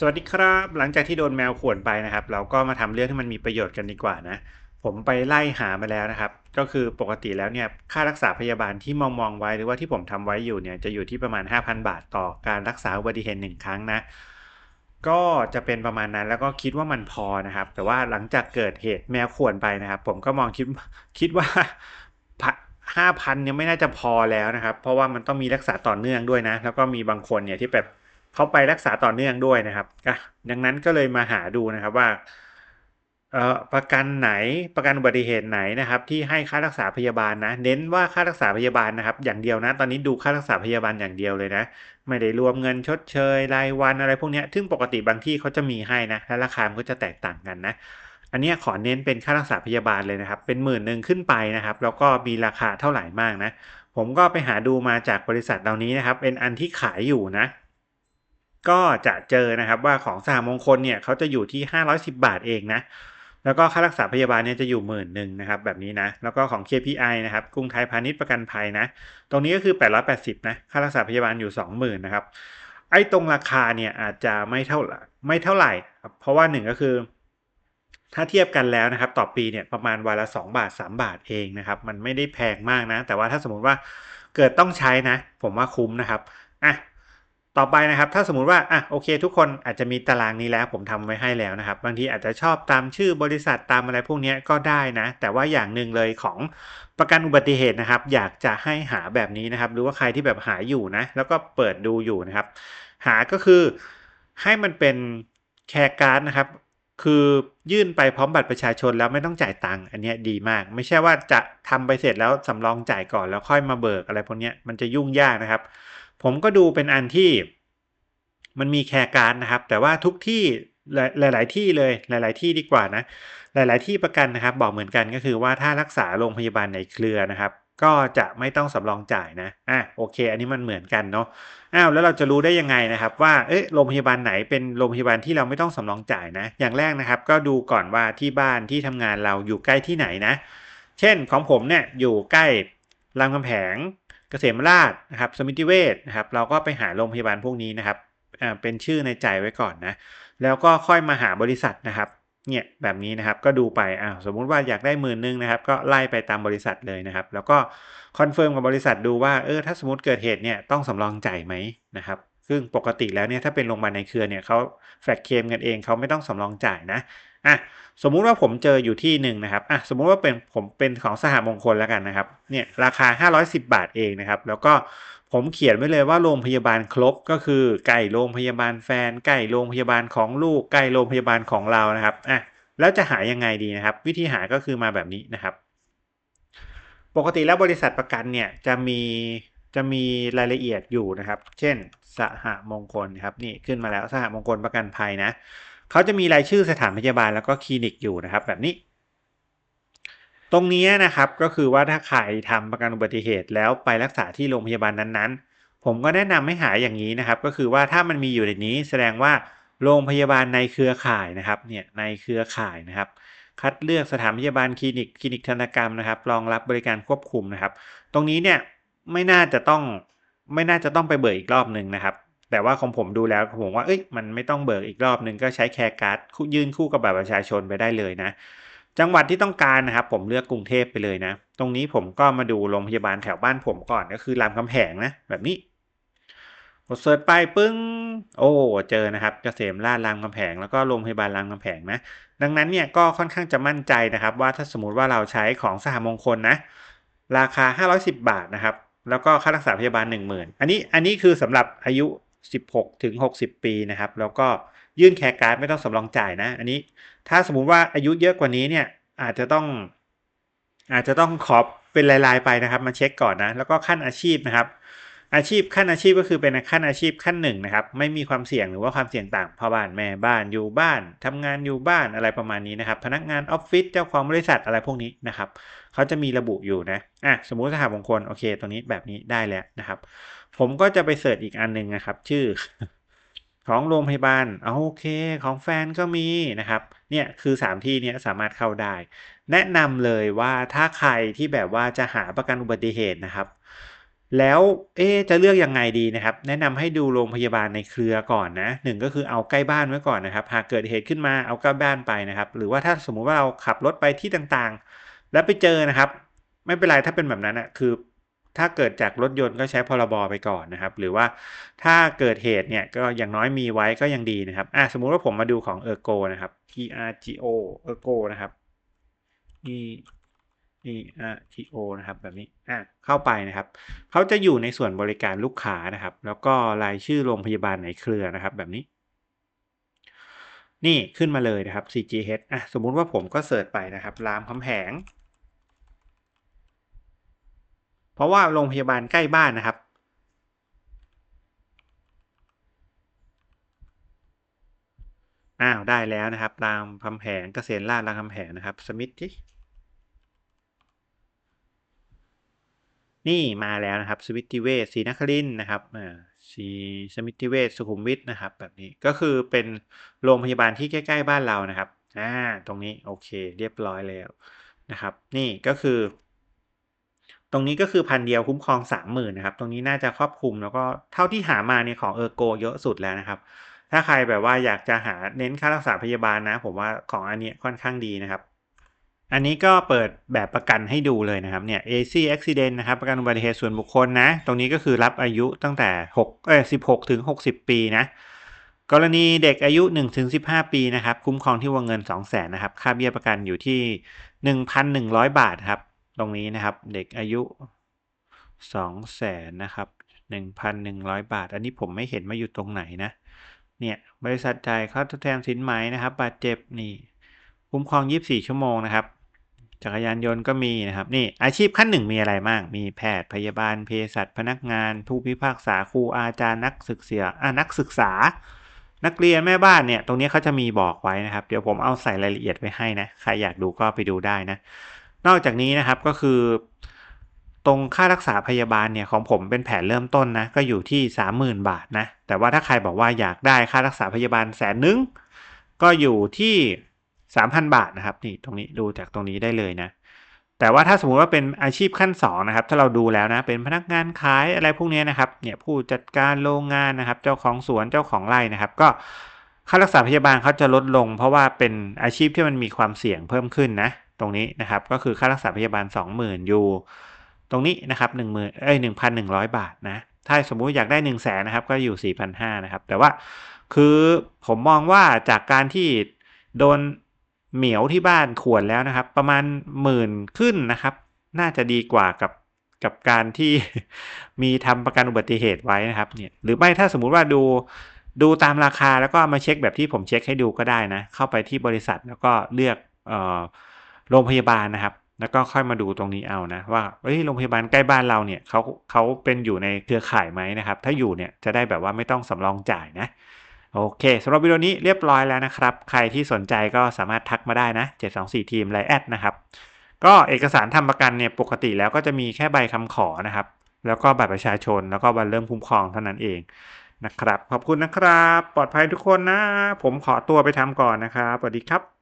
สวัสดีครับ หลังจากที่โดนแมวข่วนไปนะครับ เราก็มาทำเรื่องที่มันมีประโยชน์กันดีกว่านะ ผมไปไล่หามาแล้วนะครับ ก็คือปกติแล้วเนี่ยค่ารักษาพยาบาลที่มองมองไว้หรือว่าที่ผมทำไว้อยู่เนี่ยจะอยู่ที่ประมาณ 5,000 บาทต่อการรักษาอุบัติเหตุหนึ่งครั้งนะ ก็จะเป็นประมาณนั้นแล้วก็คิดว่ามันพอนะครับ แต่ว่าหลังจากเกิดเหตุแมวข่วนไปนะครับ ผมก็มองคิดคิดว่าห้าพันเนี่ยไม่น่าจะพอแล้วนะครับ เพราะว่ามันต้องมีรักษาต่อเนื่องด้วยนะ แล้วก็มีบางคนเนี่ยที่แบบ เขาไปรักษาต่อเนื่องด้วยนะครับอะดังนั้นก็เลยมาหาดูนะครับว่าประกันไหนประกันอุบัติเหตุไหนนะครับ ที่ให้ค่ารักษาพยาบาลนะ เน้นว่าค่ารักษาพยาบาลนะครับ อย่างเดียวนะ ตอนนี้ดูค่ารักษาพยาบาลอย่างเดียวเลยนะ ไม่ได้รวมเงินชดเชยรายวันอะไรพวกนี้ซึ่งปกติบางที่เขาจะมีให้นะและราคามันก็จะแตกต่างกันนะ อันนี้ขอเน้นเป็นค่ารักษาพยาบาลเลยนะครับ เป็นหมื่นหนึ่งขึ้นไปนะครับ แล้วก็มีราคาเท่าไหร่มากนะ ผมก็ไปหาดูมาจากบริษัทเหล่านี้นะครับ เป็นอันที่ขายอยู่นะ ก็จะเจอนะครับว่าของสหมงคลเนี่ยเขาจะอยู่ที่ 510 บาทเองนะแล้วก็ค่ารักษาพยาบาลเนี่ยจะอยู่หมื่นหนึ่งนะครับแบบนี้นะแล้วก็ของ KPI นะครับกรุงไทยพาณิชย์ประกันภัยนะตรงนี้ก็คือ 880นะค่ารักษาพยาบาลอยู่ 20,000นะครับไอ้ตรงราคาเนี่ยอาจจะไม่เท่าไหร่ไม่เท่าไหร่ครับเพราะว่าหนึ่งก็คือ ถ้าเทียบกันแล้วนะครับต่อปีเนี่ยประมาณวันละ 2 บาท 3 บาทเองนะครับมันไม่ได้แพงมากนะ แต่ว่าถ้าสมมติว่าเกิดต้องใช้นะ ผมว่าคุ้มนะครับอะ ต่อไปนะครับถ้าสมมุติว่าอะโอเค ทุกคนอาจจะมีตารางนี้แล้ว ผมทำไว้ให้แล้วนะครับ บางทีอาจจะชอบตามชื่อบริษัทตามอะไรพวกนี้ก็ได้นะ แต่ว่าอย่างหนึ่งเลยของประกันอุบัติเหตุนะครับ อยากจะให้หาแบบนี้นะครับ หรือว่าใครที่แบบหาอยู่นะ แล้วก็เปิดดูอยู่นะครับ หาก็คือให้มันเป็นแคร์การ์ดนะครับ คือยื่นไปพร้อมบัตรประชาชนแล้วไม่ต้องจ่ายตังค์อันนี้ดีมาก ไม่ใช่ว่าจะทำไปเสร็จแล้วสำรองจ่ายก่อนแล้วค่อยมาเบิกอะไรพวกนี้มันจะยุ่งยากนะครับ ผมก็ดูเป็นอันที่มันมีแคร์การนะครับ แต่ว่าทุกที่หลาย ๆ ที่เลยหลาย ๆ ที่ดีกว่านะ หลาย ๆ ที่ประกันนะครับ บอกเหมือนกันก็คือว่าถ้ารักษาโรงพยาบาลในเครือนะครับ ก็จะไม่ต้องสำรองจ่ายนะอะโอเค อันนี้มันเหมือนกันเนาะอ้าวแล้วเราจะรู้ได้ยังไงนะครับ ว่าเอ๊ะโรงพยาบาลไหนเป็นโรงพยาบาลที่เราไม่ต้องสำรองจ่ายนะ อย่างแรกนะครับ ก็ดูก่อนว่าที่บ้านที่ทำงานเราอยู่ใกล้ที่ไหนนะ เช่นของผมเนี่ยอยู่ใกล้รามคำแหง เกษมราชนะครับสมิติเวชนะครับเราก็ไปหาโรงพยาบาลพวกนี้นะครับเป็นชื่อในใจไว้ก่อนนะแล้วก็ค่อยมาหาบริษัทนะครับเนี่ยแบบนี้นะครับก็ดูไปอ้าวสมมุติว่าอยากได้หมื่นนึงนะครับ ก็ไล่ไปตามบริษัทเลยนะครับ แล้วก็คอนเฟิร์มกับบริษัทดูว่าเออถ้าสมมติเกิดเหตุเนี่ยต้องสำรองจ่ายไหมนะครับซึ่งปกติแล้วเนี่ยถ้าเป็นโรงพยาบาลในเครือเนี่ยเขาแฟกเคมกันเองเขาไม่ต้องสำรองจ่ายนะ อะสมมุติว่าผมเจออยู่ที่หนึ่งนะครับอะสมมุติว่าเป็นผมเป็นของสหมงคลแล้วกันนะครับเนี่ยราคา 510 บาทเองนะครับ แล้วก็ผมเขียนไว้เลยว่าโรงพยาบาลครบก็คือใกล้โรงพยาบาลแฟนใกล้โรงพยาบาลของลูกใกล้โรงพยาบาลของเรานะครับอะแล้วจะหายังไงดีนะครับ วิธีหาก็คือมาแบบนี้นะครับ ปกติแล้วบริษัทประกันเนี่ยจะมีจะมีรายละเอียดอยู่นะครับ เช่น สหมงคลครับนี่ขึ้นมาแล้วสหมงคลประกันภัยนะ เขาจะมีรายชื่อสถานพยาบาลแล้วก็คลินิกอยู่นะครับ แบบนี้ ตรงนี้นะครับก็คือว่าถ้าใครทำประกันอุบัติเหตุแล้วไปรักษาที่โรงพยาบาลนั้นๆ ผมก็แนะนำให้หาอย่างนี้นะครับ ก็คือว่าถ้ามันมีอยู่ในนี้แสดงว่าโรงพยาบาลในเครือข่ายนะครับเนี่ยในเครือข่ายนะครับ คัดเลือกสถานพยาบาลคลินิกคลินิกธนกรรมนะครับรองรับบริการควบคุมนะครับ ตรงนี้เนี่ยไม่น่าจะต้องไม่น่าจะต้องไปเบิกอีกรอบหนึ่งนะครับ แต่ว่าของผมดูแล้วผมว่าเอ้ยมันไม่ต้องเบิกอีกรอบหนึ่งก็ใช้แคร์การ์ดยื่นคู่กับบัตรประชาชนไปได้เลยนะ จังหวัดที่ต้องการนะครับ ผมเลือกกรุงเทพไปเลยนะ ตรงนี้ผมก็มาดูโรงพยาบาลแถวบ้านผมก่อนก็คือรามคำแหงนะแบบนี้กดเซิร์ชไปปึ้ง โอ้เจอนะครับเกษมราชรามคำแหงแล้วก็โรงพยาบาลรามคำแหงนะดังนั้นเนี่ยก็ค่อนข้างจะมั่นใจนะครับ ว่าถ้าสมมติว่าเราใช้ของสหมงคลนะ ราคา 510 บาทนะครับ แล้วก็ค่ารักษาพยาบาล 10,000 อันนี้อันนี้คือสำหรับอายุ 16 ถึง 60 ปีนะครับ แล้วก็ยื่นแคร์การ์ดไม่ต้องสำรองจ่ายนะ อันนี้ถ้าสมมุติว่าอายุเยอะกว่านี้เนี่ยอาจจะต้อง อาจจะต้องขอเป็นราย ๆ ไปนะครับ มาเช็คก่อนนะ แล้วก็ขั้นอาชีพนะครับ อาชีพขั้นอาชีพก็คือเป็นขั้นอาชีพขั้นหนึ่งนะครับ ไม่มีความเสี่ยงหรือว่าความเสี่ยงต่างพ่อบ้านแม่บ้านอยู่บ้านทำงานอยู่บ้านอะไรประมาณนี้นะครับ พนักงานออฟฟิศเจ้าของบริษัทอะไรพวกนี้นะครับเขาจะมีระบุอยู่นะอะสมมุติสหมงคลโอเคตรงนี้แบบนี้ได้แล้วนะครับ ผมก็จะไปเสิร์ชอีกอันหนึ่งนะครับ ชื่อ ของโรงพยาบาลโอเค ของแฟนก็มีนะครับ เนี่ยคือ 3 ที่เนี้ยสามารถเข้าได้ แนะนำเลยว่าถ้าใครที่แบบว่าจะหาประกันอุบัติเหตุนะครับ แล้วเอ๊จะเลือกยังไงดีนะครับ แนะนำให้ดูโรงพยาบาลในเครือก่อนนะ1ก็คือเอาใกล้บ้านไว้ก่อนนะครับ หากเกิดเหตุขึ้นมาเอาใกล้บ้านไปนะครับ หรือว่าถ้าสมมุติว่าเราขับรถไปที่ต่างๆ แล้วไปเจอนะครับ ไม่เป็นไรถ้าเป็นแบบนั้นน่ะคือ ถ้าเกิดจากรถยนต์ก็ใช้พรบ.ไปก่อนนะครับ หรือว่าถ้าเกิดเหตุเนี่ยก็อย่างน้อยมีไว้ก็ยังดีนะครับอาสมมุติว่าผมมาดูของ Ergo นะครับ E-R-G-O Ergo นะครับ E E-R-G-O นะครับแบบนี้อ่าเข้าไปนะครับเขาจะอยู่ในส่วนบริการลูกค้านะครับ แล้วก็รายชื่อโรงพยาบาลในเครือนะครับ แบบนี้ นี่ขึ้นมาเลยนะครับ CGH อาสมมุติว่าผมก็เซิร์ชไปนะครับรามคำแหง เพราะว่าโรงพยาบาลใกล้บ้านนะครับอ้าว ได้แล้วนะครับรามคำแหงเกษมราษฎร์รามคำแหงนะครับ สมิท นี่มาแล้วนะครับสมิตติเวชศรีนครินนะครับอ่าสีสมิติเวชสุขุมวิทนะครับ แบบนี้ก็คือเป็นโรงพยาบาลที่ใกล้ๆบ้านเรานะครับอาตรงนี้โอเคเรียบร้อยแล้วนะครับ นี่ก็คือ ตรงนี้ก็คือ1,000เดียวคุ้มครอง30,000นนะครับ ตรงนี้น่าจะครอบคลุมแล้วก็เท่าที่หามาเนี่ยของ Ergo เยอะสุดแล้วนะครับ ถ้าใครแบบว่าอยากจะหาเน้นค่ารักษาพยาบาลนะ ผมว่าของอันนี้ค่อนข้างดีนะครับ อันนี้ก็เปิดแบบประกันให้ดูเลยนะครับเนี่ย AC Accident นะครับประกันอุบัติเหตุส่วนบุคคลนะ ตรงนี้ก็คือรับอายุตั้งแต่6เอ๊ย16 ถึง 60 ปีนะ กรณีเด็กอายุ1-15 ปีนะครับ คุ้มครองที่วงเงิน200,000นะครับ ค่าเบี้ยประกันอยู่ที่ 1,100 บาทครับ ตรงนี้นะครับ เด็กอายุ 200,000นะครับ 1,100 บาท อันนี้ผมไม่เห็นว่าอยู่ตรงไหนนะ เนี่ยบริษัทจ่ายค่าทดแทนสินไหมนะครับ บาดเจ็บนี่ คุ้มครอง 24 ชั่วโมงนะครับ จักรยานยนต์ก็มีนะครับนี่อาชีพขั้น1มีอะไรบ้างมีแพทย์พยาบาลเภสัชพนักงาน ผู้พิพากษาครูอาจารย์นักศึกเสียอานักศึกษา นักเรียนแม่บ้านเนี่ยตรงนี้เขาจะมีบอกไว้นะครับ เดี๋ยวผมเอาใส่รายละเอียดไว้ให้นะใครอยากดูก็ไปดูได้นะ นอกจากนี้นะครับก็คือ ตรงค่ารักษาพยาบาลเนี่ยของผมเป็นแผนเริ่มต้นนะก็อยู่ที่ 30,000 บาทนะแต่ว่าถ้าใครบอกว่าอยากได้ค่ารักษาพยาบาล100,000ก็อยู่ที่ 3,000 บาทนะครับนี่ตรงนี้ดูจากตรงนี้ได้เลยนะ แต่ว่าถ้าสมมุติว่าเป็นอาชีพขั้น2นะครับถ้าเราดูแล้วนะเป็นพนักงานขายอะไรพวกนี้นะครับเนี่ยผู้จัดการโรงงานนะครับ เจ้าของสวนเจ้าของไร่นะครับ ก็ค่ารักษาพยาบาลเขาจะลดลง เพราะว่าเป็นอาชีพที่มันมีความเสี่ยงเพิ่มขึ้นนะ ตรงนี้นะครับก็คือค่ารักษาพยาบาล 20,000อยู่ตรงนี้นะครับ10,000เอ๊ย1,100บาทนะ ถ้าสมมุติอยากได้100,000นะครับ ก็อยู่4,500นะครับ แต่ว่าคือผมมองว่าจากการที่โดน เหมียวที่บ้านขวนแล้วนะครับ ประมาณ10,000ขึ้นนะครับ น่าจะดีกว่ากับกับการที่มีทำประกันอุบัติเหตุไว้นะครับเนี่ยหรือไม่ถ้าสมมุติว่าดูดูตามราคาแล้วก็มาเช็กแบบที่ผมเช็กให้ดูก็ได้นะ เข้าไปที่บริษัทแล้วก็เลือกเอ่อโรงพยาบาลนะครับ แล้วก็ค่อยมาดูตรงนี้เอานะว่าเฮ้ยโรงพยาบาลใกล้บ้านเราเนี่ยเขาเขาเป็นอยู่ในเครือข่ายไหมนะครับ ถ้าอยู่เนี่ยจะได้แบบว่าไม่ต้องสำรองจ่ายนะ โอเคสำหรับวิดีโอนี้เรียบร้อยแล้วนะครับ ใครที่สนใจก็สามารถทักมาได้นะ 724 ทีมไลแอดนะครับ ก็เอกสารทำประกันเนี่ยปกติแล้วก็จะมีแค่ใบคำขอนะครับ แล้วก็บัตรประชาชนแล้วก็บัตรเริ่มคุ้มครองเท่านั้นเองนะครับ ขอบคุณนะครับ ปลอดภัยทุกคนนะ ผมขอตัวไปทำก่อนนะครับสวัสดีครับ